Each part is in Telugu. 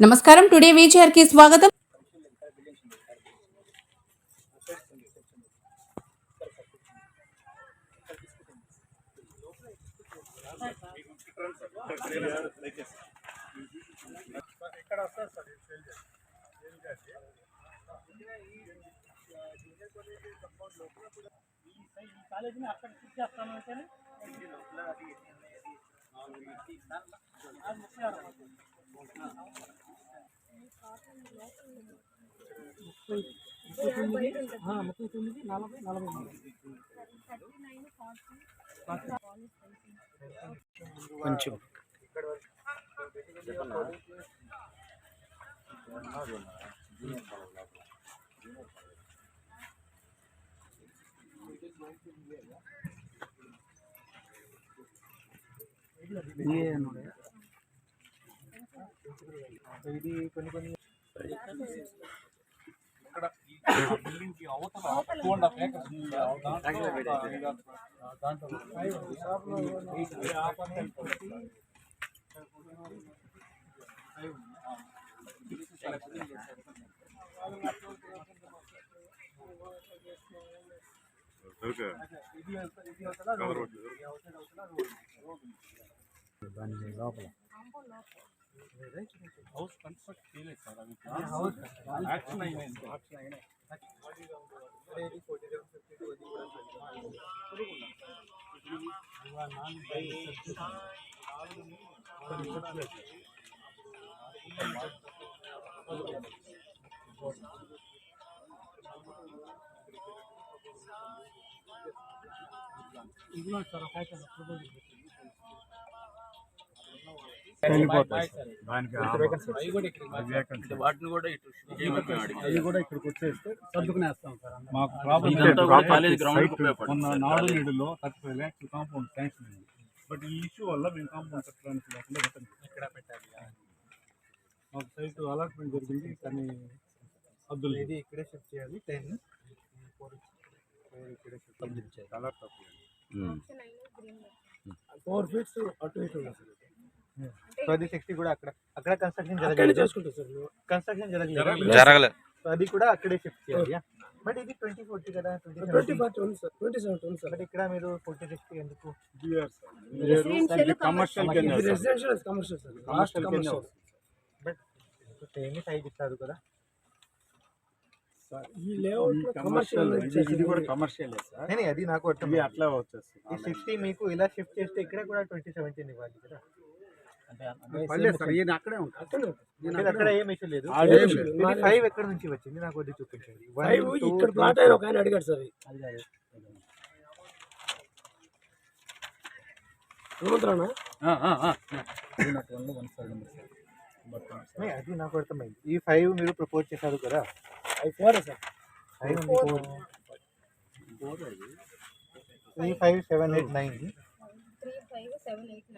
నమస్కారం టుడే వీచర్కి స్వాగతం కాలేజీని అక్కడ షిఫ్ట్ చేస్తాను అంటే ముప్పై తొమ్మిది నలభై నలభై మూడు కొంచెం ఇది కొన్ని కొన్ని హౌస్ కన్స్ట్రక్ట్ చేయలేదు సార్ అవి యాక్షన్ అయినాయి ఇదిగో సార్ ఒక ఐటమ్ ప్రపోజల్ వాటిని కూడా ఇటు shift చేయమని మేము అడిగాం. అవి కూడా ఇక్కడికి వచ్చేస్తే సర్దుకునేస్తాం సార్. మాకు ప్రాబ్లం ఇదంతా కూడా కాలేజ్ గ్రౌండ్ మొన్న. నాడు నేడులో thirty five lakhs compound sanction అయింది బట్ ఈ ఇష్యూ వల్ల మేము కాంపౌండ్ కట్టడానికి లేకుండా ఇక్కడ పెట్టాలి? మాకు సైట్ అలాట్మెంట్ జరిగింది కానీ హద్దులు ఇది ఇక్కడే షిఫ్ట్ చేయాలి టెన్ ఇక్కడే షిఫ్ట్ చేయాలి చాలా తప్పు. ఫోర్ ఫీట్స్ అటు ఇటు ఉంది సార్. సో అది సిక్స్టీ కూడా అక్కడ అక్కడ కన్స్ట్రక్షన్ జరగలేదు. కన్స్ట్రక్షన్ జరగలేదు. జరగలేదు. జరగలేదు సో అది కూడా అక్కడే షిఫ్ట్ చేయాలి బట్ ఇది ట్వంటీ ఫోర్టీ కదా ట్వంటీ సార్ ట్వంటీ సెవెన్ ఉంది సార్. బట్ ఇక్కడ మీరు ఫోర్టీ సిక్స్టీ ఎందుకు? Commercial residential commercial sir. Last Commercial commercial but same size ఇస్తారు కదా? ఈ లేఅవుట్ కమర్షియల్ కమర్షియల్ ఇది కూడా కమర్షియల్ సార్? నేను అది నాకు అర్థం ఇది ఈ అట్లా వచ్చేస్తుంది. సిక్స్టీ మీకు ఇలా షిఫ్ట్ చేస్తే ఇక్కడ కూడా ట్వంటీ సెవెంటీన్ ఇవ్వాలి కదా. పర్లేదు సార్ ఈయన అక్కడే ఏం ఇష్యూ లేదు. ఫైవ్ ఎక్కడ నుంచి వచ్చింది? నాకు అది చూపించండి. ఫైవ్ ఇక్కడ ప్లాట్ అయిన ఒక ఆయన అడిగాడు సార్. హనుమంతరానా అది నాకు అర్థమైంది. ఈ ఫైవ్ మీరు ప్రపోజ్ చేశారు కదా? Four sir. Five four three five seven eight nine three five seven eight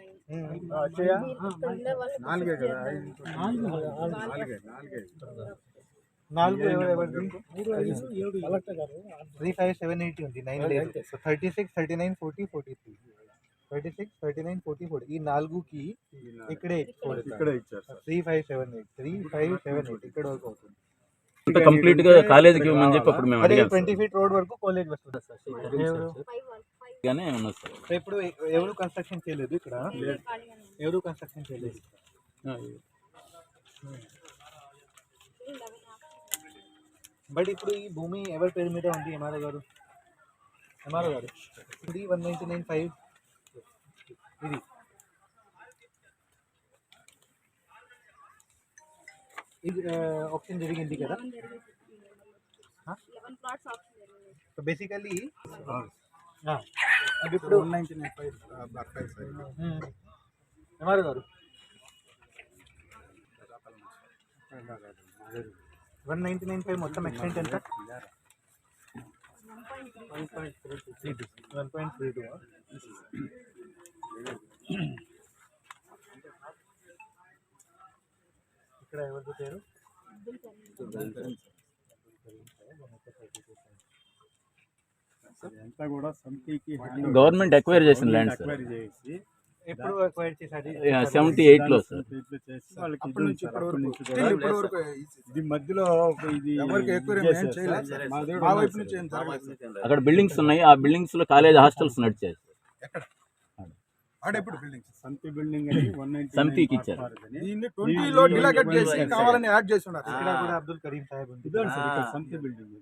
నాలుగే కదా నాలుగే నాలుగే నాలుగే త్రీ ఫైవ్ సెవెన్ ఎయిటీ ఉంది. నైన్ లేదు. So thirty six thirty nine forty forty three thirty six thirty nine forty forty ఈ నాలుగుకి ఇక్కడే ఇక్కడే ఇచ్చారు sir. Three five seven eight. Three five seven eight. ఇక్కడ వరకు అవుతుంది. కంప్లీట్గా కాలేజీకి ఇవ్వమని చెప్పి అప్పుడు మేము అదే అడిగాం ట్వంటీ ఫీట్ రోడ్ వరకు కాలేజ్ వస్తుంది సార్. గానే ఉన్నది. సార్ ఇప్పుడు ఎవరు కన్స్ట్రక్షన్ చేయలేదు ఇక్కడ. ఎవరు కన్స్ట్రక్షన్ చేయలేదు? బట్ ఇప్పుడు ఈ భూమి ఎవరి పేరు మీద ఉంది ఎంఆర్ఓ గారు? ఎంఆర్ఓ గారు? ఇది వన్ నైంటీ నైన్ ఫైవ్ ఇది. ఇది ఆప్షన్ జరిగింది కదా? సో బేసికలీ ఇప్పుడు one ninety nine five five sir MRO గారు? వన్ నైంటీ నైన్ ఫైవ్ మొత్తం ఎక్స్టెంట్ ఎంత? One point three one point three two. ఇక్కడ ఎవరిది పేరు? అంతా కూడా సమితికి గవర్నమెంట్ ఎక్వైర్ చేసిన ల్యాండ్ సార్ చేసి ఎప్పుడు సెవెంటీ సార్, అప్పటి నుంచి ఇప్పటి వరకు ఇది మధ్యలో ఇది ఎవరికి. మా వైపు. నుంచి ఏం జరగలేదు అక్కడ బిల్డింగ్స్ ఉన్నాయి ఆ బిల్డింగ్స్లో కాలేజ్ హాస్టల్స్ నడిచాయి ఎక్కడ? ఆడెప్పుడు బిల్డింగ్స్ సంతి బిల్డింగ్ అని వన్ నైన్టీ సంతికి ఇచ్చారు. దీన్ని ట్వంటీలో డిలాగేట్ చేసి కావాలని యాడ్ చేసి ఉన్నారు. ఇక్కడ కూడా అబ్దుల్ కరీం సాహెబ్ ఉంది. సంతి బిల్డింగ్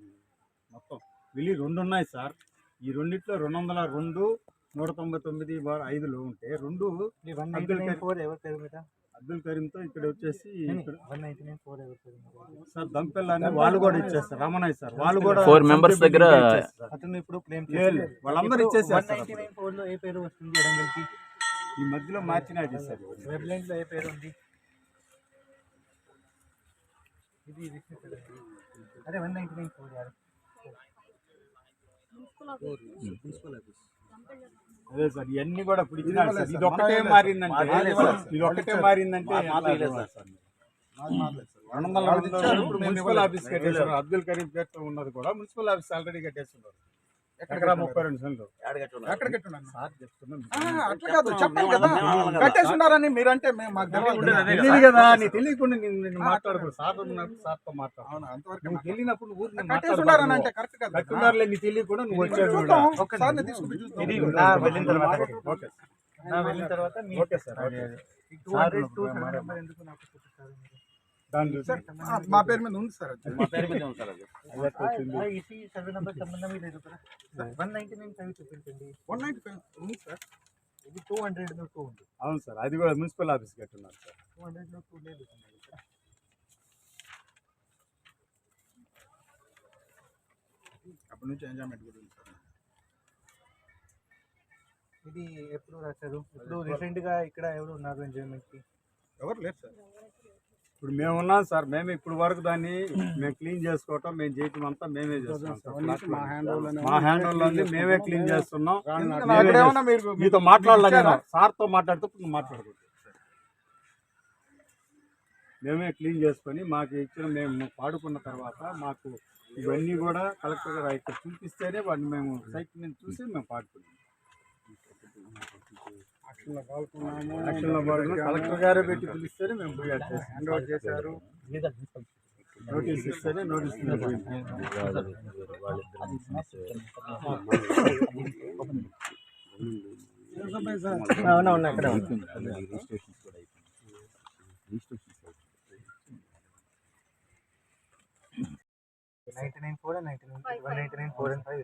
వెళ్ళి రెండు ఉన్నాయి సార్. ఈ రెండిట్లో రెండు వందల రెండు నూట తొంభై తొమ్మిది బార్ ఐదులో ఉంటే రెండు అబ్దుల్ కరీం- ఫోర్ ఎవరి పేరు మీద అబ్దుల్ కరీంతో ఇక్కడ వచ్చేసి ఫోర్ సార్ దంపెల్ అని వాళ్ళు కూడా ఇచ్చేస్తారు రమణయ్య సార్. వాళ్ళు కూడా members బిల్డింగ్ దగ్గర- ఇప్పుడు. వాళ్ళందరూ ఇచ్చేసారు ఫోర్ ఏ పేరు వస్తుంది ఈ మధ్యలో మార్చినాడు సార్ వెబ్ లైన్లో ఏ పేరు ఉంది? ఇది. అదే వన్ నైన్టీ నైన్ ఫోర్ అదే సార్ ఇవన్నీ కూడా ఇప్పుడు ఇచ్చినాడు సార్. ఇది ఒక్కటే మారిందంటే ఇది ఒక్కటే మారిందంటే? రెండు వందల మున్సిపల్ ఆఫీస్ కట్టేశారు అబ్దుల్ కరీం పేరుతో ఉన్నది కూడా మున్సిపల్ ఆఫీస్ ఆల్రెడీ కట్టేస్తున్నారు. ఎక్కడ ముప్పై రెండు సెంట్లు? ఎక్కడ కట్టున్నాను సార్ చెప్తున్నాం అట్లా కాదు చెప్పాలి కదా. కట్టేసి ఉన్నారని మీరంటే మేము మాకు తెలియదు. కదా. తెలియకుండా నేను మాట్లాడకూడదు. సార్ సార్తో మాట్లాడు అవును అంతవరకు నువ్వు వెళ్ళినప్పుడు ఊరు నేను కట్టేసి ఉన్నారని అంటే మాట్లాడకూడదు. కరెక్ట్ కాదు కట్టున్నారులే నీకు తెలియకుండా నువ్వు వచ్చాడు కూడా. చూద్దాం. ఒకసారి తీసుకుని చూద్దాం. ఇది నా వెళ్ళిన తర్వాత ఓకే. సార్. నా వెళ్ళిన తర్వాత మీ okay. Sir okay two hundred two seven number ఎందుకు నాకు చూపిస్తారు మీరు? దాని చూసి మా పేరు మీద ఉంది సార్ అది. ఆ, ఇసి సర్వే నెంబర్ సంబంధం లేదు కదా. వన్ నైన్టీ నైన్ ఫైవ్ చూపించండి. 195 ఉంది సార్. ఇది టూ హండ్రెడ్ టూ ఉంది. అవును సార్ అది కూడా మున్సిపల్ ఆఫీస్ కట్టున్నారు సార్. టూ హండ్రెడ్ టూ లేదు. అప్పటి నుంచి ఎంజాయ్మెంట్ గురించి సార్. ఇది ఎప్పుడు రాశారు? ఇప్పుడు రీసెంట్గా ఇక్కడ ఎవరు ఉన్నారు ఎంజాయ్మెంట్కి? ఎవరు లేరు సార్. ఇప్పుడు మేము ఉన్నాం సార్. మేము ఇప్పుడు వరకు దాన్ని మేము క్లీన్ చేసుకోవటం మేము చేయటం అంతా మేమే చేస్తున్నాం. మా హ్యాండ్ ఓవర్ మా హ్యాండ్ ఓవర్లో ఉంది మేమే క్లీన్ చేస్తున్నాం. మీతో మాట్లాడలే నేను. సార్తో మాట్లాడుతూ నువ్వు మాట్లాడకూడదు మేమే క్లీన్ చేసుకొని మాకు ఇచ్చిన మేము పాడుకున్న తర్వాత మాకు ఇవన్నీ కూడా కలెక్టర్ గారు ఇక్కడ చూపిస్తేనే వాడిని మేము సైట్ మీద చూసి మేము పాడుకున్నాం యాక్షన్లో పాల్గొన్నాము. యాక్షన్లో కలెక్టర్ గారే పెట్టి పిలిస్తేనే మేము పోయి. హ్యాండ్ ఓవర్ చేశారు. నోటీస్ ఇస్తేనే నోటీస్ మీద పోయింది. Ninety nine four ninety nine one ninety nine four and five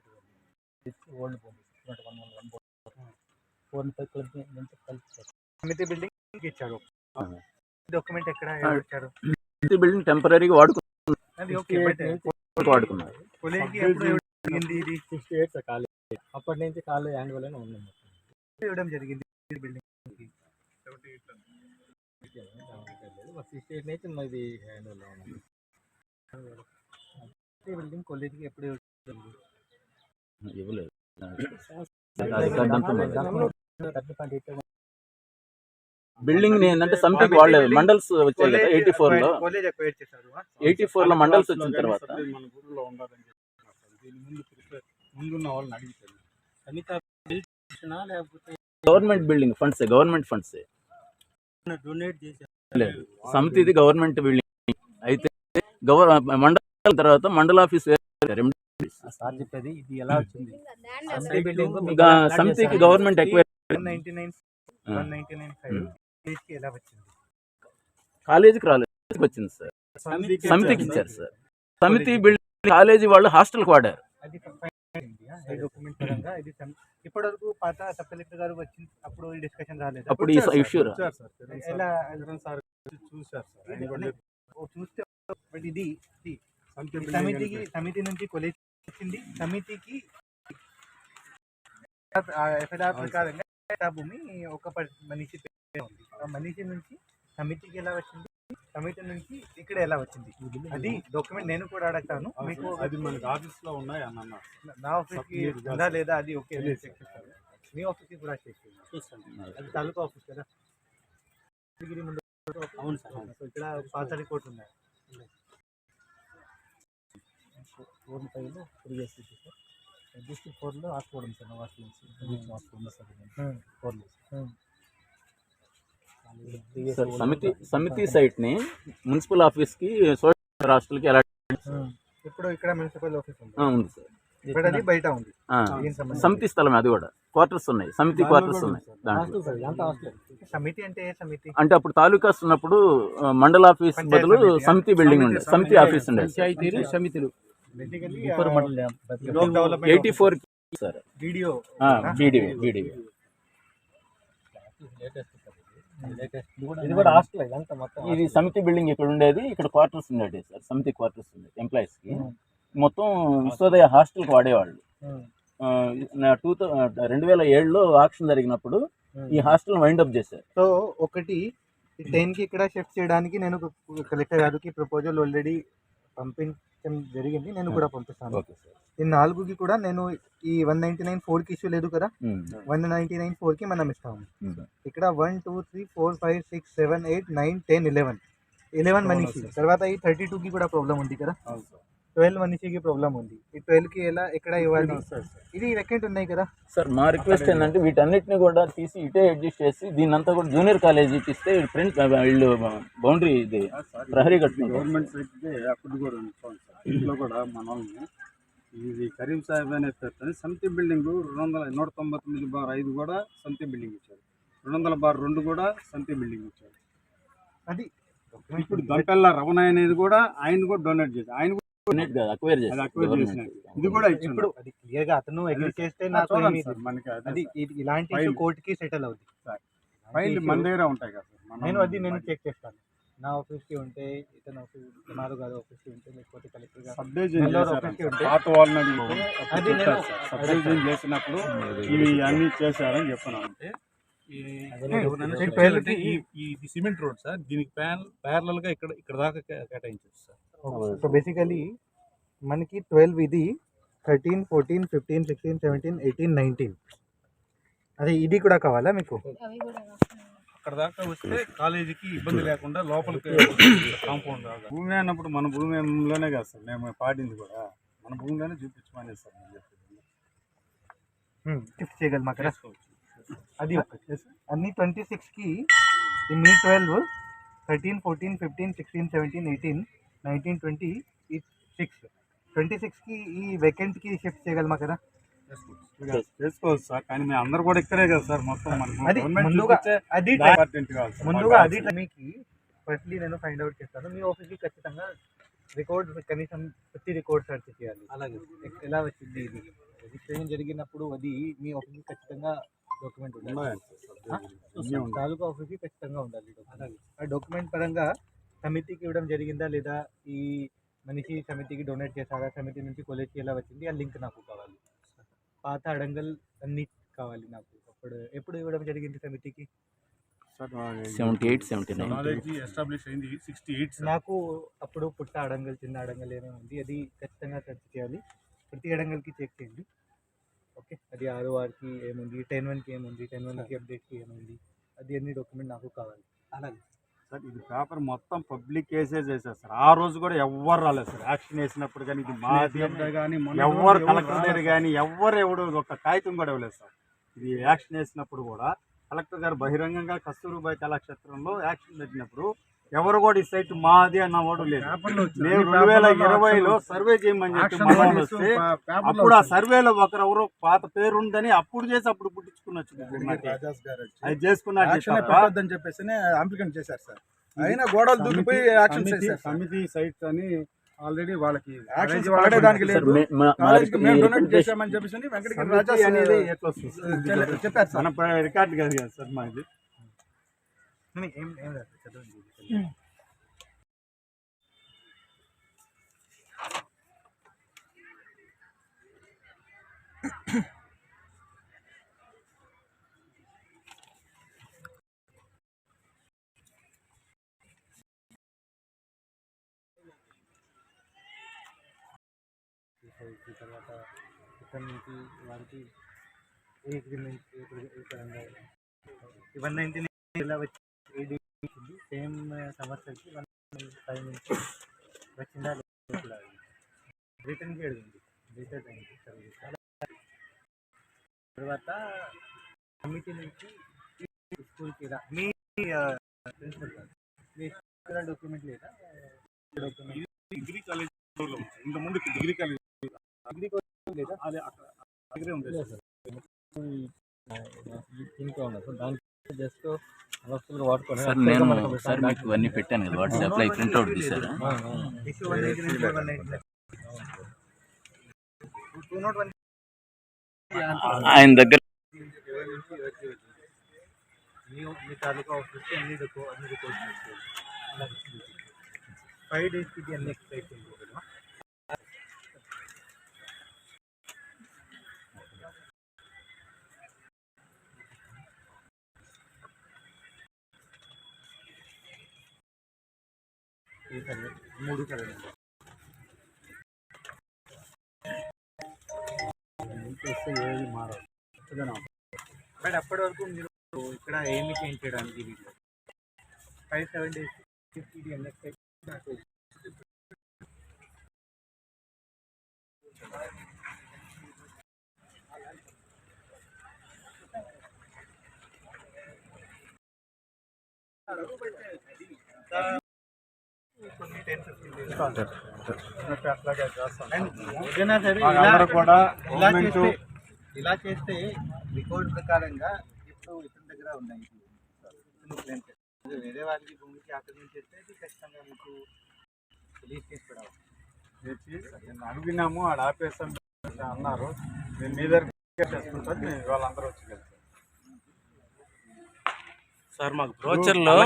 సమితి బిల్డింగ్ ఇచ్చారు డాక్యుమెంట్ ఎక్కడ ఇచ్చారు బిల్డింగ్ టెంపరీగా వాడుకున్నారు వాడుకున్నారు ఇది? అప్పటి నుంచి కాలేజ్ యాన్యువల్ ఉంది ఇవ్వడం జరిగింది బిల్డింగ్ సిక్స్టీ ఎయిట్ నుంచి బిల్డింగ్ కాలేజ్కి ఎప్పుడు ఇవ్వలేదు. బిల్డింగ్ని ఏంటంటే సంథింగ్ వాళ్ళే మండల్స్ వచ్చాయి కదా ఎయిటీ ఫోర్లో. కాలేజ్ ఎక్వైర్ చేశారు. ఎయిటీ ఫోర్లో మండల్స్ వచ్చిన తర్వాత. Samitha government building funds government funds donate చేశారు. లేదు. సమితిది గవర్నమెంట్ బిల్డింగ్. అయితే గవర్ మండల తర్వాత మండల ఆఫీస్ వేరే. సార్ చెప్పేది ఇది ఎలా వచ్చింది? సమితి బిల్డింగ్ ఇంకా సమితికి గవర్నమెంట్ ఎక్కువ కాలేజ్కి ఎలా వచ్చింది? కాలేజీకి రాలేదు. వచ్చింది సార్. సమితికి ఇచ్చారు సార్. సమితి బిల్డింగ్ కాలేజీ వాళ్ళు హాస్టల్కి వాడారు. అది ఈ డాక్యుమెంట్ పరంగా ఇది సమ్- ఇప్పటివరకు పాత సబ్ కలెక్టర్ గారు వచ్చింది. అప్పుడు డిస్కషన్ రాలేదు. అప్పుడు ఈ ఇష్యూ చూస్తే ఇది సమితికి సమితి నుంచి కాలేజ్ వచ్చింది. సమితికి ఎఫ్ఐఆర్ ప్రకారంగా భూమి ఒక మనిషి ఉంది. ఆ మనిషి నుంచి సమితికి ఎలా వచ్చింది? సమితి నుంచి ఇక్కడ ఎలా వచ్చింది? అది డాక్యుమెంట్ నేను కూడా అడగతాను. మీకు అది మనకి ఆఫీస్లో ఉన్నాయి అని అన్నారు నా ఆఫీస్కి ఉందా లేదా అది ఓకే మీ ఆఫీస్కి కూడా చెక్ అది తాలూకా ఆఫీస్ కదా? అవును సార్ ఇక్కడ పాతాళి కోర్టు ఉన్నాయి. ఫోర్ ఇయర్స్ సార్ డిస్ట్రిక్ట్ ఫోర్లో హాస్పిటల్ ఉంది సార్ హాస్పిటల్ హాస్పిటల్ ఉంది సార్. ఫోర్లో సార్ సమితి సమితి సైట్ని మున్సిపల్ ఆఫీస్కి సోషల్ హాస్టల్కి ఎలా ఇప్పుడు ఇక్కడ మున్సిపల్ ఆఫీస్ ఉంది. ఆ, ఉంది సార్. బయట ఉంది. సమితి స్థలం అది కూడా. క్వార్టర్స్ ఉన్నాయి. సమితి క్వార్టర్స్ ఉన్నాయి దాంట్లో. సమితి అంటే ఏ సమితి? అంటే అప్పుడు తాలూకాస్ ఉన్నప్పుడు మండల ఆఫీస్ బదులు సమితి. బిల్డింగ్ ఉండే సమితి, ఆఫీస్ ఉండే పంచాయతీలు సమితులు. Basically eighty four sir. Video ఇది కూడా హాస్టల్ ఇదంతా మొత్తం ఇది సమితి బిల్డింగ్ ఇక్కడ ఉండేది ఇక్కడ క్వార్టర్స్ ఉండేది సార్ సమితి క్వార్టర్స్ ఉండేది ఎంప్లాయీస్కి మొత్తం విశ్వోదయ హాస్టల్కి వాడేవాళ్ళు టూ రెండు వేల ఏడులో ఆక్షన్ జరిగినప్పుడు ఈ హాస్టల్ వైండ్ అప్ చేశారు. సో ఒకటి టెన్కి ఇక్కడ షిఫ్ట్ చేయడానికి నేను కలెక్టర్ గారికి ప్రపోజల్ ఆల్రెడీ పంపించడం జరిగింది? నేను కూడా పంపిస్తాను. Okay sir. ఈ నాలుగుకి కూడా నేను ఈ వన్ నైన్టీ నైన్ ఫోర్కి ఇష్యూ లేదు కదా? వన్ నైన్టీ నైన్ ఫోర్కి మనం ఇస్తాము. ఇక్కడ one two three four five six seven eight nine ten eleven. Eleven మనిషి. తర్వాత ఈ థర్టీ టూకి కూడా ప్రాబ్లం ఉంది కదా? ట్వెల్వ్ మనిషికి ప్రాబ్లం ఉంది. ఈ ట్వెల్వ్కి ఎలా ఎక్కడ ఇవ్వాలి? ఇది వెకెంట్ ఉన్నాయి కదా? సార్ మా రిక్వెస్ట్ ఏంటంటే వీటన్నిటిని కూడా తీసి ఇటే అడ్జస్ట్ చేసి దీన్నంతా కూడా జూనియర్ కాలేజీకి ఇస్తే ఫ్రెండ్స్ వీళ్ళు బౌండరీ ఇది ప్రహరీ కట్టుకుంటారు. గవర్నమెంట్ అప్పుడు కూడా ఇంట్లో కూడా మన వాళ్ళని ఇది కరీం సాహెబ్ అనే పేరుతో సమితి బిల్డింగ్ రెండు వందల నూట తొంభై తొమ్మిది బార్ ఐదు కూడా సమితి బిల్డింగ్ ఇచ్చారు. రెండు వందల బార్ రెండు కూడా సమితి బిల్డింగ్ ఇచ్చారు. అది ఇప్పుడు దంపెల్ల రమణ అనేది కూడా ఆయన కూడా డొనేట్ చేశారు. ఆయన కూడా డొనేట్ కాదు అక్వైర్ అది చేశారు అక్వైర్ చేసినట్టు ఇది కూడా ఇప్పుడు అది క్లియర్గా అతను అగ్రి చేస్తే నాకు చూడండి ఏమీ సార్ మనకి అది ఇలాంటి సెటిల్ అవుతుంది ఫైల్ మన దగ్గర ఉంటాయి కదా నేను అది నేను చెక్ చేస్తాను. నా ఆఫీస్కి ఉంటే ఇతను ఆఫీస్ కుమారు గారి ఆఫీస్కి ఉంటే లేకపోతే కలెక్టర్ గారు సబ్ డివిజన్ నెల్లూరు చేశారు. ఆఫీస్కి ఉంటే పాత వాళ్ళని అడిగితే అప్పుడు అది చెప్పారు. నేను- సార్. సబ్ డివిజన్ చేసినప్పుడు ఇవి అన్ని చేశారని చెప్తున్నాను ఈ ఇది సిమెంట్ రోడ్ సార్. దీనికి ప్యాన్ ప్యారలల్గా ఇక్కడ ఇక్కడ దాకా కేటాయించారు సార్. సో బేసికలీ మనకి ట్వెల్వ్ ఇది thirteen fourteen fifteen sixteen seventeen eighteen nineteen అదే ఇది కూడా కావాలా మీకు? అక్కడ దాకా వస్తే కాలేజీకి ఇబ్బంది లేకుండా లోపలికి కాంపౌండ్ దాకా. భూమి అన్నప్పుడు మన భూమిలోనే కదా సార్ మేము పాడింది కూడా. మన భూమిలోనే చూపించమని సార్ నేను చెప్పింది. షిఫ్ట్ చేయగలమా అక్కడ? అది ఒకటి. అన్ని ట్వంటీ సిక్స్కి ఈ మీ twelve thirteen fourteen fifteen sixteen seventeen eighteen nineteen twenty ఈ సిక్స్ ట్వంటీ సిక్స్కి ఈ వెకెంట్కి షిఫ్ట్ చేయగలమా కదా చేసుకోవచ్చు సార్ కానీ మేము అందరు కూడా ఇక్కడే కదా సార్ మొత్తం అది గవర్నమెంట్ ముందుగా చూపించే అది ఇంపార్టెంట్ కావాలి సార్. ముందుగా మాకు అది మీకు ఫస్ట్లీ నేను ఫైండ్ అవుట్ చేస్తాను. మీ ఆఫీస్కి ఖచ్చితంగా రికార్డ్ కనీసం ఫిఫ్టీ రికార్డ్ సెర్చ్ చేయాలి. అలాగే ఎలా వచ్చింది ఇది? రిజిస్ట్రేషన్ జరిగినప్పుడు అది మీ ఆఫీస్కి ఖచ్చితంగా డాక్యుమెంట్ ఉండాలి. తాలూకా ఆఫీస్కి ఖచ్చితంగా ఉండాలి document. ఆ డాక్యుమెంట్ పరంగా సమితికి ఇవ్వడం జరిగిందా లేదా? ఈ మనిషి సమితికి డొనేట్ చేశారా? సమితి నుంచి కాలేజ్కి ఎలా వచ్చింది? ఆ లింక్ నాకు కావాలి. పాత అడంగల్ అన్ని కావాలి నాకు. అప్పుడు ఎప్పుడు ఇవ్వడం జరిగింది ఆ, seventy eight seventy nine. College establish అయింది సిక్స్టీ ఎయిట్ నాకు అప్పుడు పుట్ట అడంగల్ చిన్న అడంగల్ ఏమేమి ఉంది అది ఖచ్చితంగా సెర్చ్ చేయాలి. ప్రతి అడంగల్కి చెక్ చేయండి. ఓకే? అది ఆరు ఆర్కి ఏముంది టెన్ వన్కి ఏముంది టెన్ వన్కి అప్డేట్కి ఏముంది అది అన్ని డాక్యుమెంట్ నాకు కావాలి. అలాగే. సార్ ఇది పేపర్ మొత్తం పబ్లిక్ కేసే చేశారు సార్. ఆ రోజు కూడా ఎవ్వరు రాలేదు సార్. యాక్షన్ వేసినప్పుడు కానీ ఇది మాది కానీ ఎవ్వరు కలెక్టర్ దగ్గర కానీ ఎవ్వరు ఎవడు ఒక కాగితం కూడా ఇవ్వలేదు సార్. ఇది యాక్షన్ వేసినప్పుడు కూడా కలెక్టర్ గారు బహిరంగంగా కస్తూరుబాయి కళాక్షేత్రంలో యాక్షన్ పెట్టినప్పుడు ఎవరు కూడా ఈ సైట్ మాది అన్న వాడు లేదు. మేము రెండు వేల ఇరవైలో సర్వే చేయమని చెప్పి వాళ్ళు వస్తే అప్పుడు ఆ సర్వేలో ఒకరెవరో పాత పేరు ఉందని అప్పుడు చేసి అప్పుడు పుట్టించుకుని వచ్చింది రాజాస్ గారు వచ్చి అది చేసుకున్నారు చెప్పేసి అప్లికెంట్ చేశారు సార్. అయినా గోడలు దూకిపోయి యాక్షన్. సమితి సైట్స్ అని ఆల్రెడీ వాళ్ళకి యాక్షన్స్ పడేదానికి లేదు. కాలేజీకి మేము డొనేట్ చేశామని చెప్పేసి వెంకటగిరి రాజా సమితి అనేది ఎట్లా వస్తుంది? సార్? చెప్పారు సార్. మన రికార్డు కాదు కదా సార్ మాది. నేను ఏం ఏం చదవండి ఈ తర్వాత ఇక్కడ నుంచి వారికి ఏ అగ్రిమెంట్ ఏ పరంగా వన్ నైన్టీ ఇలా వచ్చి ఏది వచ్చింది సేమ్ సంవత్సరానికి వన్ ఫైవ్ నుంచి వచ్చిందా లేదా రిటర్న్కి అడిగింది. రిటర్న్ అయింది. సర్వీస్ తర్వాత కమిటీ నుంచి స్కూల్కి రా మీ డాక్యుమెంట్ లేదా? డిగ్రీ కాలేజ్ ఇంత ముందు డిగ్రీ కాలేజ్ అదే అక్కడ ఉండేది సార్. ఇంకా ఉన్నా సార్ దానికి జస్ట్ సార్ నేను సార్ మీకు ఇవన్నీ పెట్టాను కదా వాట్సాప్లో ఈ ప్రింట్అవుట్ తీసారా ఆయన దగ్గర ఫైవ్ డేస్కి ఇది అన్ని ఎక్స్ప్లెయిన్ బట్ అప్పటి వరకు మీరు ఇక్కడ ఏమి చేంజ్ చేయడానికి వీళ్ళు ఫైవ్ సెవెన్ డేస్ ఇది ఎన్ఎస్ఐ ఏదైనా కూడా ఇలా చేస్తే రికార్డ్ ప్రకారంగా ఇప్పుడు ఇతని దగ్గర ఉన్నాయి. వేరే వాళ్ళకి భూమికి ఆక్రమించేస్తే ఖచ్చితంగా మీకు రిలీజ్ నేను అడిగినాము ఆడ ఆపేస్తాం అన్నారు నేను మీ దగ్గర వాళ్ళందరూ వచ్చి సార్ మాకు బ్రోచర్లో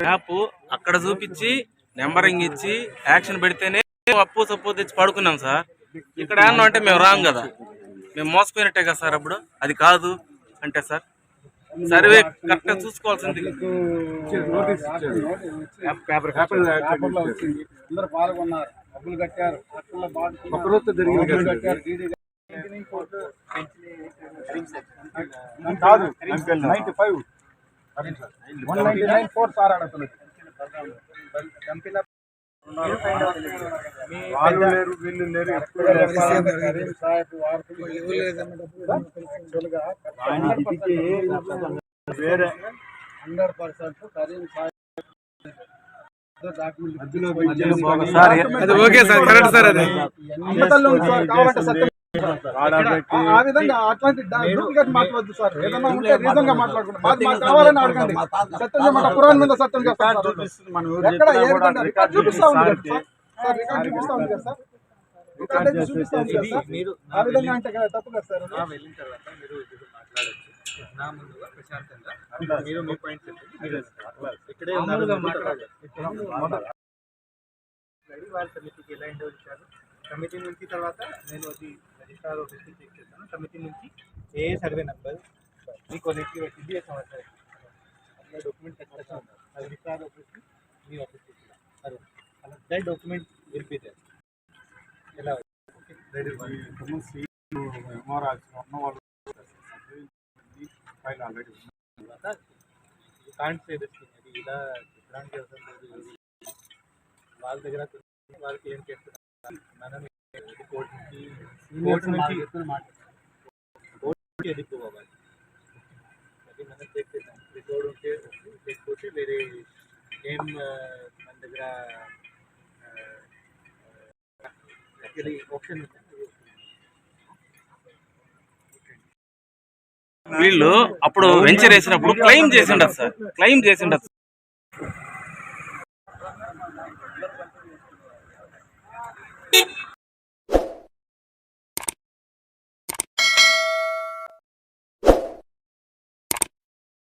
యాప్ అక్కడ చూపించి నెంబరింగ్ ఇచ్చి యాక్షన్ పెడితేనే అప్పు సప్పు తెచ్చి పడుకున్నాం సార్ ఇక్కడ అన్నాం అంటే మేము రాం కదా మేము మోసపోయినట్టే కదా సార్ అప్పుడు అది కాదు అంటే సార్ సర్వే కరెక్ట్గా చూసుకోవాల్సింది కాదు ninety five one ninety nine four sir అడుగుతున్నారు వాళ్ళు లేరు వీళ్ళు లేరు ఎప్పుడు వేరే hundred percent Karim Sahib okay sir, correct sir అది. ఆ విధంగా అట్లాంటి డూప్లికేట్ మాట్లాడద్దు సార్. ఏదన్నా ఉంటే రీజన్గా మాట్లాడుకుంటాం మాకు మాకు కావాలని అడగండి. సత్యం చేయమంట పురాణం మీద సత్యం ఎక్కడ ఏ విధంగా రికార్డ్ చూపిస్తా ఉంది సార్. సార్. రికార్డ్ చూపిస్తా ఉంది కదా సార్. రికార్డ్ అయితే చూపిస్తా ఉంది కదా సార్. మీరు ఆ విధంగా అంటే కదా తప్పు కదా సార్. నా వెళ్ళిన తర్వాత మీరు ఇది మాట్లాడచ్చు. నా ముందుగా ప్రశాంతంగా మీరు మీ పాయింట్ చెప్పండి. మీరు ఇక్కడే ఉన్నారు మాట్లాడాలి వారి సమితికి ఎలా ఎండో ఇచ్చారు కమిటీ నుంచి తర్వాత నేను అది ఆఫీస్కి చెక్ చేస్తాను కమిటీ నుంచి ఏ సర్వే నెంబర్ మీ కొన్నిటికి ఇది ఏ సంవత్సరం అందులో డాక్యుమెంట్ ఖచ్చితంగా ఉండాలి. అది రిజిస్టార్ ఆఫీస్కి మీ ఆఫీస్కి సరే దట్ డాక్యుమెంట్ దేర్ ఎలా ఫైల్ ఆల్రెడీ తర్వాత కాంట్ సే దిస్ అది ఇలా చెప్పడానికి అవసరం లేదు. వాళ్ళ దగ్గర వాళ్ళకి ఏం చేస్తున్నారు మనం కోర్టు నుంచి కోర్టు నుంచి ఎదుర్కోవాలి అది మనం చెక్ చేద్దాం రికార్డ్ ఉంటే ఓకే, లేకపోతే వేరే ఏం ఆ, మన దగ్గర ఆప్షన్ ఉంది? వీళ్ళు అప్పుడు వెంచర్ వేసినప్పుడు క్లెయిమ్ చేసి ఉండదు సార్. క్లెయిమ్ చేసి ఉండదు